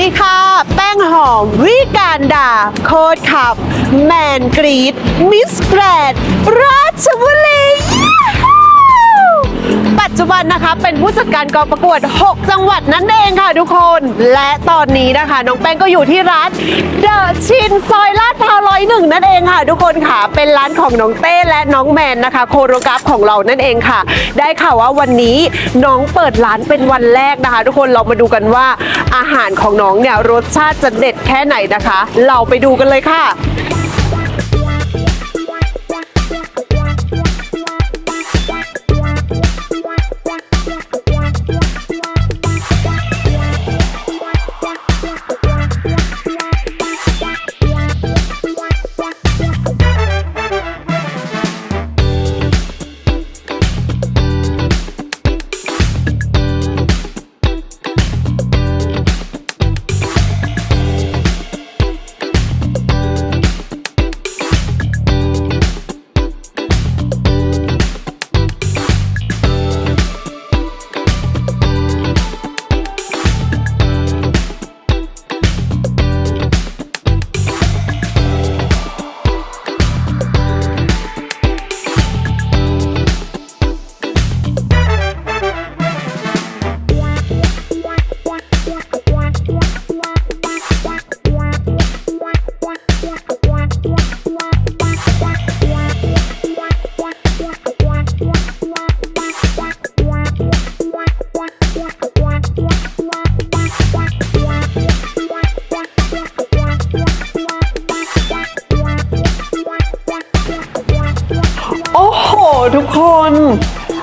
ดีค่ะ แป้งหอมวิการดา โคดขับ แมนกรีดมิสแกรดราชบุรีปัจจุบันนะคะเป็นผู้จัดการกองประกวด 6 จังหวัดนั่นเองค่ะทุกคน และตอนนี้นะคะ น้องแป้งก็อยู่ที่ร้านเดอะชินซอย หนึ่งนั่นเองค่ะ ทุกคนค่ะ เป็นร้านของน้องเต้และน้องแมนนะคะ โคโรกราฟของเรานั่นเองค่ะ ได้ข่าวว่าวันนี้น้องเปิดร้านเป็นวันแรกนะคะ ทุกคนเรามาดูกันว่าอาหารของน้องเนี่ยรสชาติจะเด็ดแค่ไหนนะคะ เราไปดูกันเลยค่ะ โอ้โห ทุกคน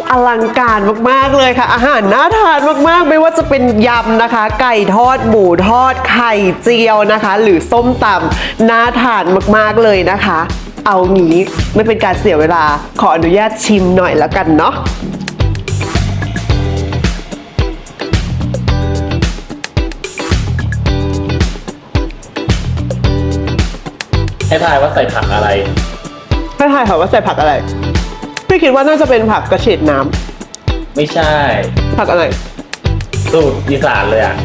อลังการมาก ๆ เลยค่ะ อาหารน่าทานมากๆ ไม่ว่าจะเป็นยำนะคะ ไก่ทอด หมูทอด ไข่เจียวนะคะ หรือส้มตำน่าทานมากๆเลยนะคะ เอางี้ไม่เป็นการเสียเวลาขออนุญาตชิมหน่อยแล้วกันเนาะ ให้ทายว่าใส่ผักอะไรไม่ทายค่ะว่าใส่ผักอะไร พี่คิดว่าน่าจะเป็นผักกระเฉดน้ไม่ใช่ำผักอะไร สูตรอีสานเลยอะ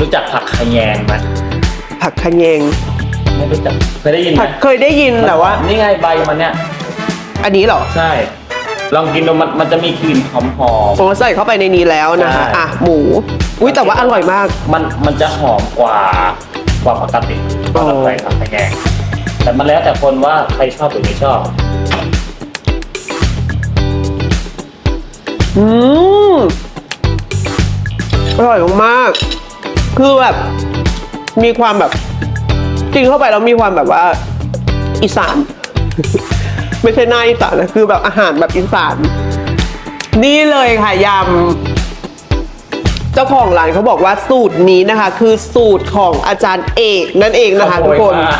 รู้จักผักขะแยงไหมผักขะแยงไม่รู้จักเคยได้ยินไหมผักเคยได้ยินแต่ว่า นี่ไงใบมันเนี่ย อันนี้เหรอใช่ ลองกินดูมันมันจะมีกลิ่นหอมหอมโอ้ใส่เข้าไปในนี้แล้วนะคะใช่ อะหมู อุ้ยแต่ว่าอร่อยมากๆมันมันจะหอมกว่ากว่าปกติกว่าเราใส่ผักขะแยง แต่มันแล้วแต่คนว่าใครชอบหรือไม่ชอบ อืมอร่อยมากๆคือแบบ มีความแบบกินเข้าไปแล้วมีความแบบว่า อีสาน ไม่ใช่หน้าอีสานนะคือแบบอาหารแบบอีสาน นี่เลยค่ะยำเจ้าของร้านเขาบอกว่าสูตรนี้นะคะ คือสูตรของอาจารย์เอกนั่นเองนะคะขโมทุกยคนมา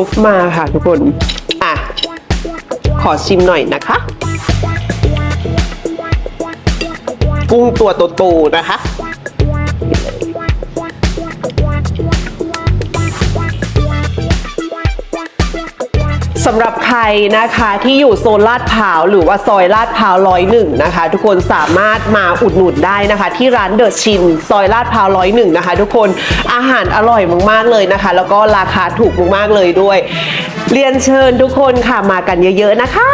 ซุปมาค่ะทุกคน อะ ขอชิมหน่อยนะคะ กุ้งตัวโตๆนะคะ สำหรับใครนะคะที่อยู่โซนลาดพร้าวหรือว่าซอยลาดพร้าวร้อยหนึ่งนะคะ ทุกคนสามารถมาอุดหนุนได้นะคะ ที่ร้านเดอะชินซอยลาดพร้าวร้อยหนึ่งนะคะ ทุกคนอาหารอร่อยมากๆเลยนะคะ แล้วก็ราคาถูกมากๆเลยด้วย เรียนเชิญทุกคนค่ะมากันเยอะ ๆนะคะ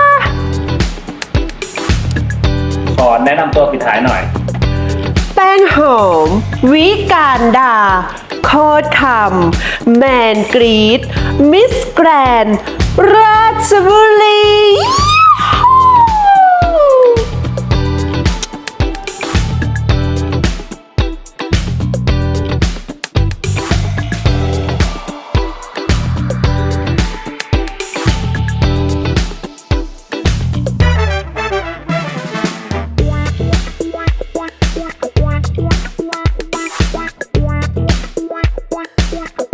ขอแนะนำตัวปิดท้ายหน่อย แป้งหอม วิการดา โคดคำแมนกรีดมิสแกรนราชบุรี Bye.